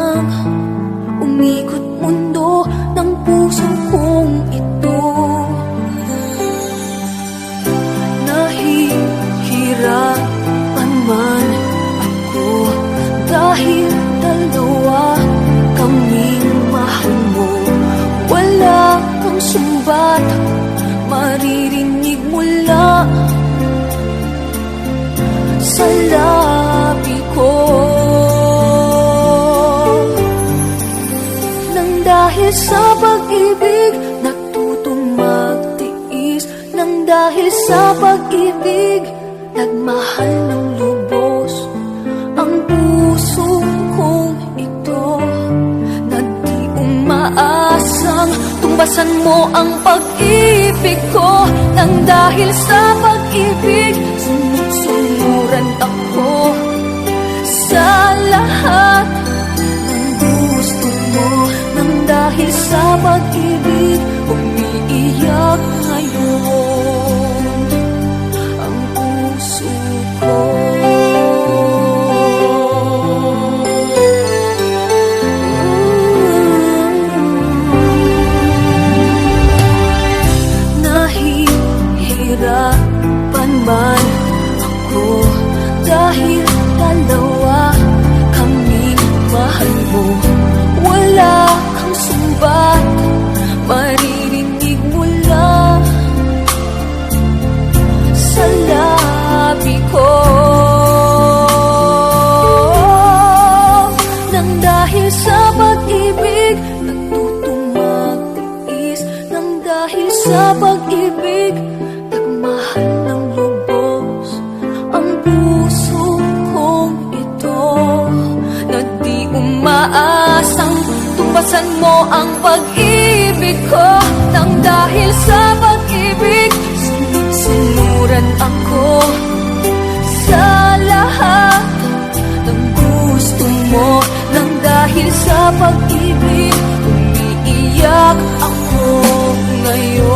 lang Umikot mundo ng puso kong ito. Nahihirapan man ako Dahil dalawa kaming mahal mo. Wala kang sumbat Maririnig mula sa labi sa pag-ibig Natutong magtiis Nang dahil sa pag-ibig Nagmahal ng lubos. Ang puso kong ito Na di umaasang Tumbasan mo ang pag-ibig ko. Nang dahil sa pag-ibig Sunod-sunuran ako Sa lahat Umiiyak sa pag-ibig Nagmahal ng lubos. Ang puso kong ito Na di umaasang Tumbasan mo ang pag-ibig ko. Nang dahil sa pag-ibig Sinuran ako. Sa lahat ng gusto mo Nang dahil sa pag-ibig Umiiyak ako ngayon.